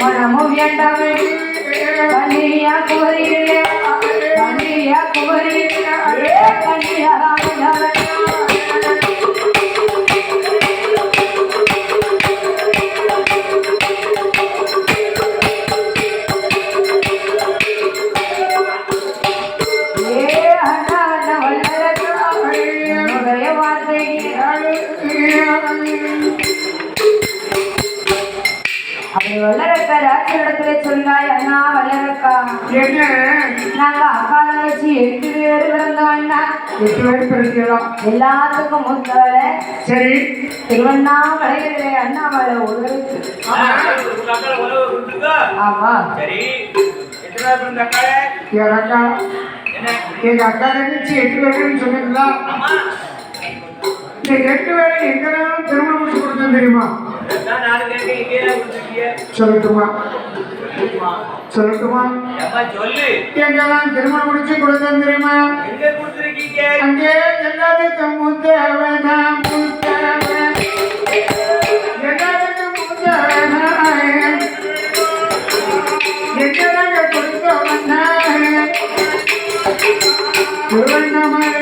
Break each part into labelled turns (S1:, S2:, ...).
S1: மனமும் வேண்டாமே கண்ணியா குமரியிலே
S2: என்ன?
S1: நாங்க அக்கா தங்கச்சி எட்டு பேர்
S2: எட்டு பேர் பிறக்கலாம்
S1: எல்லாத்துக்கும் முத்தவள
S2: சரி.
S1: திருவண்ணாமலையிலே அண்ணாமலை
S3: அக்கால கொடுத்துருக்கா?
S1: ஆமா.
S3: சரி.
S2: அக்கா? எங்க அக்கா தங்கச்சி எட்டு பேருன்னு சொன்னீங்களா?
S3: ஆமா.
S2: இந்த எட்டு பேரை எங்கெல்லாம் திருமணம் முடிச்சு கொடுத்தேன் தெரியுமா? சொல்லட்டுமா? சொல்லட்டுமா?
S3: சொல்லு.
S2: எங்கெல்லாம் திருமணம் முடிச்சு கொடுத்தேன் தெரியுமா? அங்கே எல்லாத்துக்கும் முத்தவனாம் முத்தவன். எல்லாத்துக்கும் முத்தவனாய் எங்கெல்லாம் கொடுத்தவனா திருவண்ணாமலையே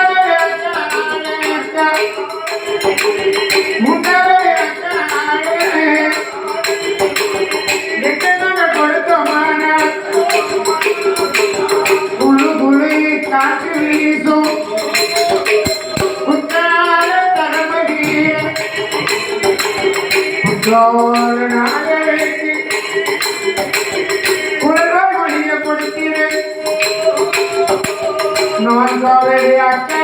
S2: வீசும் குற்றால தரமடியே. குற்றோர நாகருக்கு குழவ மொழிய கொடுத்திரு நான்காவது அக்கா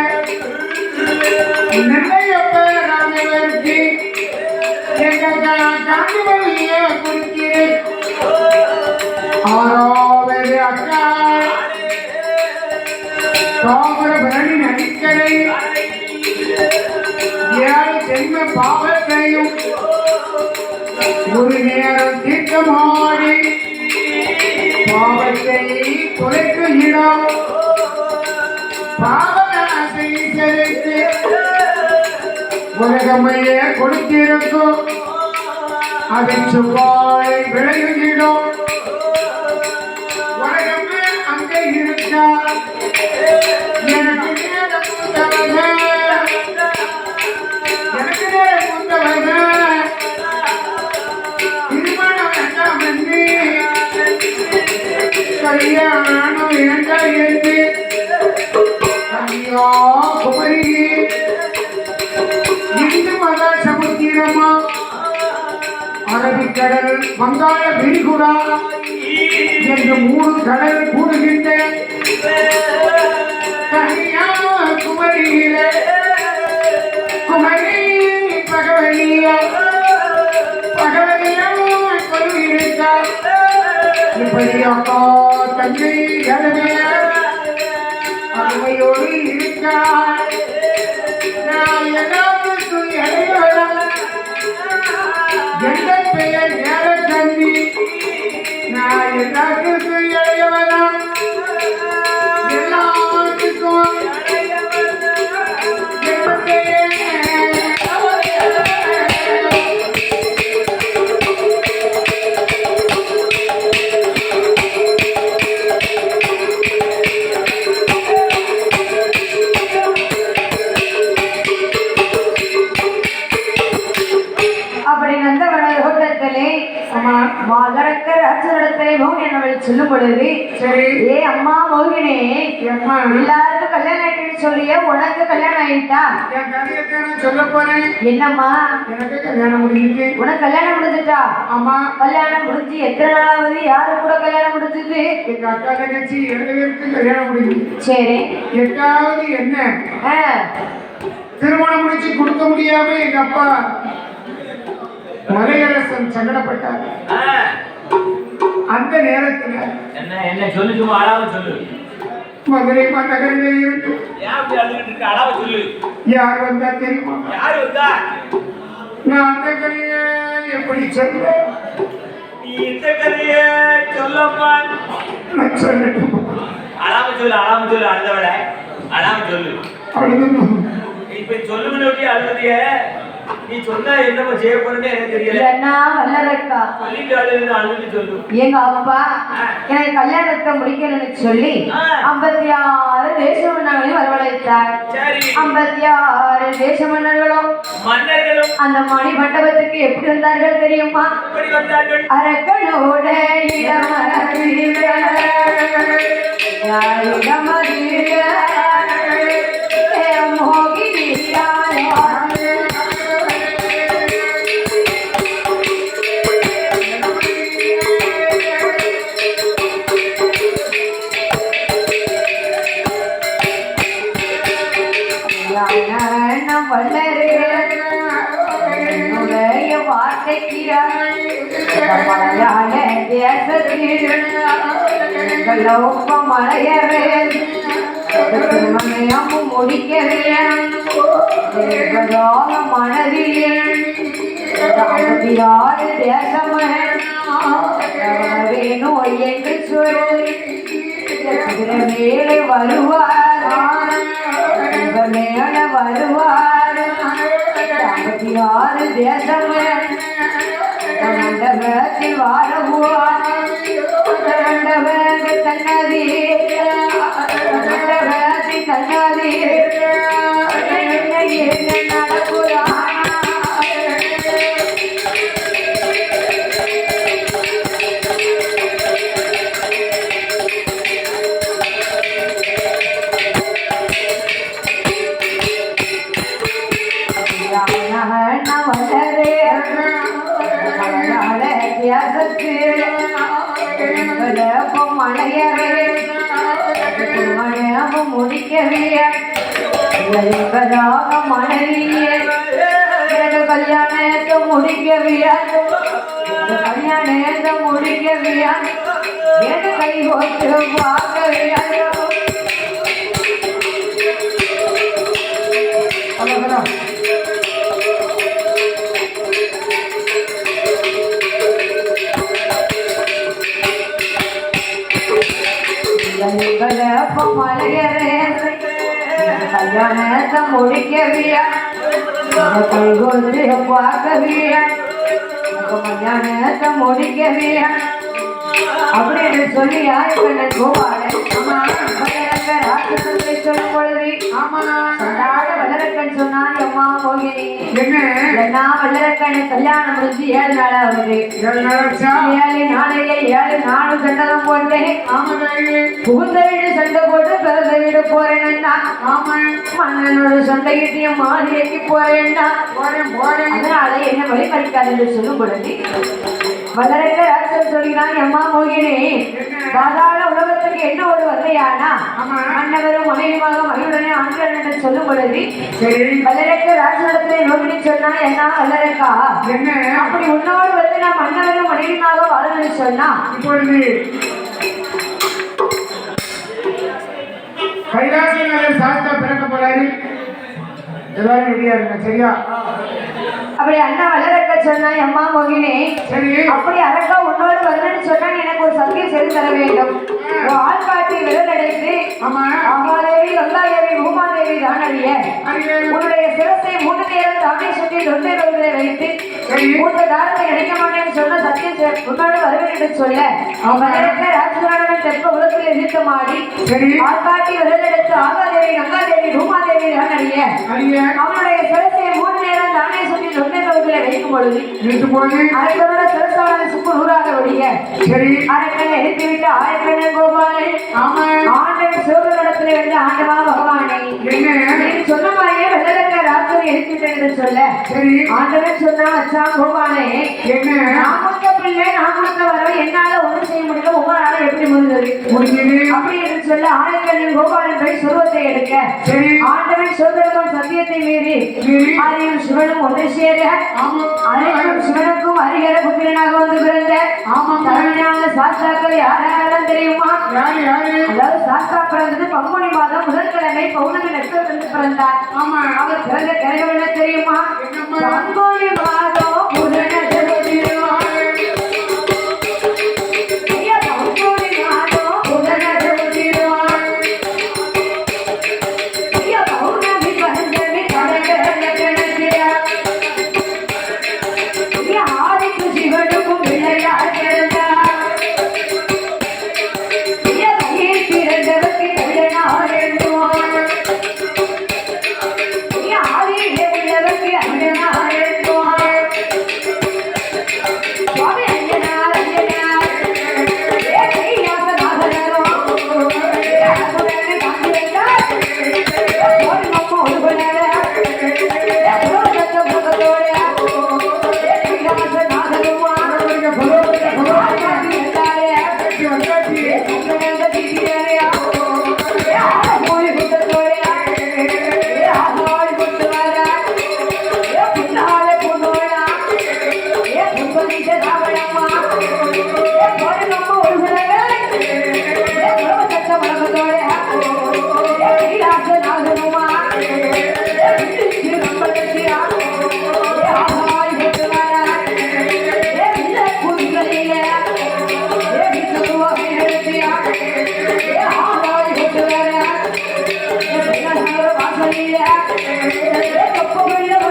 S2: பாவத்தையும் ஒரு நேரம் தீர்க்கமாடி பாவத்தை குறைக்கு இடம். பாவநாசை செலுத்து உலகமையே கொடுத்திருக்கும். அதை செவ்வாழை விளையுகிடும். உலகமே அங்கே இருக்கா எனக்கு நேரம் மூத்தவங்க எனக்கு நேரம் மூத்தவங்க திருமணம் வேண்டாம் என்று கல்யாணம் வேண்டாம் என்று கன்னியாகுமரி இந்து மத சமுத்திரமா? அரபிக்கடல் வங்காள விரிகுடா என்று மூணு கடல் கூடுகின்ற கன்னியாகுமரியிலே குமரி பகவதியா பகவதியா கொள்கிறா இப்படி அக்கா தங்கை அருமையோடு இருக்கிறார் நான்
S1: மகரக்க ராஜனிடத்திலே மோகினி அவள் சொல்லும் பொழுது
S2: சரி.
S1: ஏ அம்மா மோகினி எல்லாருக்கும் கல்யாணம் ஆயிட்டுன்னு சொல்லியே உனக்கு கல்யாணம் ஆயிட்டா?
S2: என் கதையத்தை நான் சொல்ல போறேன்.
S1: என்னம்மா?
S2: எனக்கு கல்யாணம் முடிஞ்சிச்சு.
S1: உனக்கு கல்யாணம் முடிஞ்சுட்டா?
S2: ஆமா.
S1: கல்யாணம் முடிஞ்சு எத்தனை நாளாவது யாரு கூட கல்யாணம் முடிஞ்சது?
S2: எங்க அக்கா தங்கச்சி இரண்டு பேருக்கும் கல்யாணம் முடிஞ்சிச்சு
S1: சரி.
S2: எட்டாவது என்ன? திருமணம் முடிச்சு கொடுக்க முடியாம எங்க அப்பா மலையரசன் சங்கடப்பட்டார் அந்த நேரத்துல
S3: என்ன என்ன சொல்லு சும்மா அழாம சொல்லு.
S2: மதுரை மாநகரில் இருந்து
S3: ஏன் அப்படி அழுதுகிட்டு இருக்க? அழாம சொல்லு.
S2: யார் வந்தா தெரியுமா?
S3: யாரு வந்தா?
S2: நான் அந்த கதையை எப்படி சொல்றேன்
S3: நீ இந்த கதைய சொல்லப்பா.
S2: நான் சொல்லட்டும்.
S3: அழாம சொல்லு அழாம சொல்லு அழுதவட அழாம சொல்லு.
S2: அழுது
S3: இப்ப சொல்லுங்க அழுதிய நீ சொன்னா என்னமா செய்ய போறேன்னு எனக்கு தெரியல.
S1: என்ன வல்லரக்கா.
S3: சொல்லிட்டு அழுது அழுது சொல்லு.
S1: எங்க அப்பா எனக்கு கல்யாணத்தை முடிக்கணும்னு சொல்லி. ஐம்பத்தி ஆறு தேச மன்னர்களையும் வரவழைத்தார். ஐம்பத்தி ஆறு தேச மன்னர்களும்
S3: மன்னர்களும்
S1: அந்த மணி மண்டபத்துக்கு எப்படி வந்தார்கள் தெரியுமா? அரக்கனோட இடமறிய இடமறிய எங்களோப்ப மலையவே முடிக்கவே மனதிலே தேசமே வேணும் என்று சொல்லி மேலே வருவார் உங்க மேல வருவார் தேசமே மண்டபத்தில் வாழவுவார் தன்னதி மண்டபத்தில் தன்னதி என்ன என்பதாக மனைவியே எனக்கு கல்யாணத்தை முடிக்கவே கல்யாணத்தை முடிக்கவே என் கை போட்டு பார்க்கவே ಕಲ್ಯಾಣದ ಮುಡಿಕೆವಿಯ ಕೈಗೋಲ್ರಿ ಹಬ್ಬಾಗವಿಯ ಕಲ್ಯಾಣದ ಮುಡಿಕೆವಿಯ அப்படின்னு சொல்லி யாரு கண்ணன் கோபாலன் ராட்சசத்தை சொல்லும் பொழுது சொன்னாட வல்லரக்கன் சொன்னான் அம்மா மோகினி
S2: என்ன?
S1: வல்லரக்கன் கல்யாணம் முடிஞ்சு ஏழு நாள் ஆகுது.
S2: ஏழு நாள் ஆச்சா?
S1: ஏழு நாளும் சண்டதம் போட்டேன். புகுந்த வீடு சண்டை போட்டு பிறந்த வீடு போறேன்னா மன்னனோட மாதிரிக்கு போறேன்னா
S2: போறேன் போறேன்
S1: அதனால என்ன வழிமறிக்காது என்று சொல்லும் பொழுது வல்லரக்க ராட்சன் சொல்கிறான் அம்மா மோகினி பாதாள உலகத்துக்கு என்ன ஒரு வல்லையானா
S2: ஆமா.
S1: மன்னவரும் மனைவியாக மகிழுடனே ஆண்கள் என்று சொல்லும் பொழுது நோக்கினி சொன்னா என்ன வல்லரக்கா?
S2: என்ன?
S1: அப்படி உன்னோடு வந்து நான் மன்னவரும் மனைவியாக வாழணும்னு சொன்னா?
S2: இப்பொழுது கைலாசி நாளில் சாஸ்தா பிறக்க போறாரு. எல்லாரும் ரெடியா இருங்க சரியா?
S1: அப்படி அண்ணா வளரக்க சொன்னா அம்மா மோகினி
S2: சரி.
S1: அப்படி அரக்கா உன்னோடு வரணும்னு சொன்னா எனக்கு ஒரு சத்தியம் செய்து தர வேண்டும். அம்மாதேவி கங்காதேவி பூமாதேவி தானடிய
S2: அங்கே
S1: உன்னுடைய சிரசை மூன்று நேரம் தானே சுற்றி தொண்டை ரோகிலே வைத்து. மூத்த தாரத்தை கிடைக்க மாட்டேன்னு சொன்ன சத்தியம் செய்- உன்னோடு வருவேன் என்று சொல்ல ராஜகுமாரன் தெற்ப உலகத்தில் எதிர்த்தமாடி
S2: சரி.
S1: ஆள் காட்டி விரல் எடுத்து ஆகாதேவி கங்காதேவி பூமாதேவி தானடிய
S2: அங்கே
S1: அவனுடைய சிரசை மூன்று நேரம் தானே சுற்றி தொண்டை ரோகிலே வைக்கும் பொழுது அரக்கனோட சிரசான சுப்பு நூறாக ஒழிய
S2: சரி.
S1: அரக்கனை எதிர்த்துவிட்டு ஆயக்கண்ணன் கோபாலன்
S2: ஆமா.
S1: சிவகணத்தில் இருந்த ஆண்டவா பகவானை.
S2: என்ன?
S1: எழுப்பிட்டேன் என்று சொல்ல.
S2: சரி
S1: ஆண்டவன் சொன்னா அச்சா கோபாலே
S2: என்ன?
S1: கொடுத்த பிள்ளை என்னால ஒன்றும் செய்ய முடியல. உங்களால எப்படி முடிந்தது?
S2: முடிஞ்சது
S1: அப்படி என்று சொல்ல ஆயக்கண்ணின் கோபாலன் போய் சுருவத்தை எடுக்க.
S2: சரி.
S1: ஆண்டவன் சத்தியத்தை மீறி ஆரியும் சிவனும் ஒன்று சேர அனைவரும் சிவனுக்கும் அரிகர புத்திரனாக வந்து பிறந்த
S2: ஆமாம்.
S1: தலைமையான சாஸ்தாக்கள் யாரெல்லாம் தெரியுமா? அதாவது சாஸ்தா பிறந்தது பங்குனி மாதம் முதற்கிழமை பௌர்ணமி நட்சத்திரத்தில் பிறந்தார்.
S2: ஆமா
S1: அவர் பிறந்த கிரகம் என்ன தெரியுமா? பங்குனி மாதம் புதன் வெள்ளசார வாசலிலே.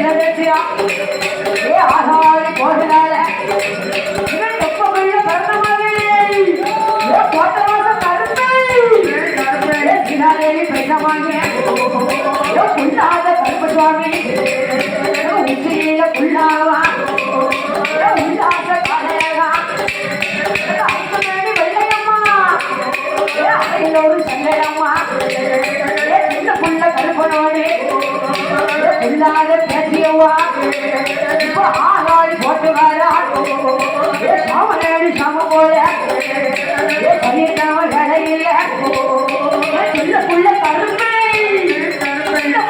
S1: திரிசுலட்ச கைலட்சியா ஏ ஆகாளி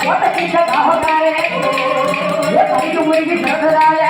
S1: போட்ட சீட்டை காவக்காரே பறிக்க முடிஞ்சு பிறந்ததாலே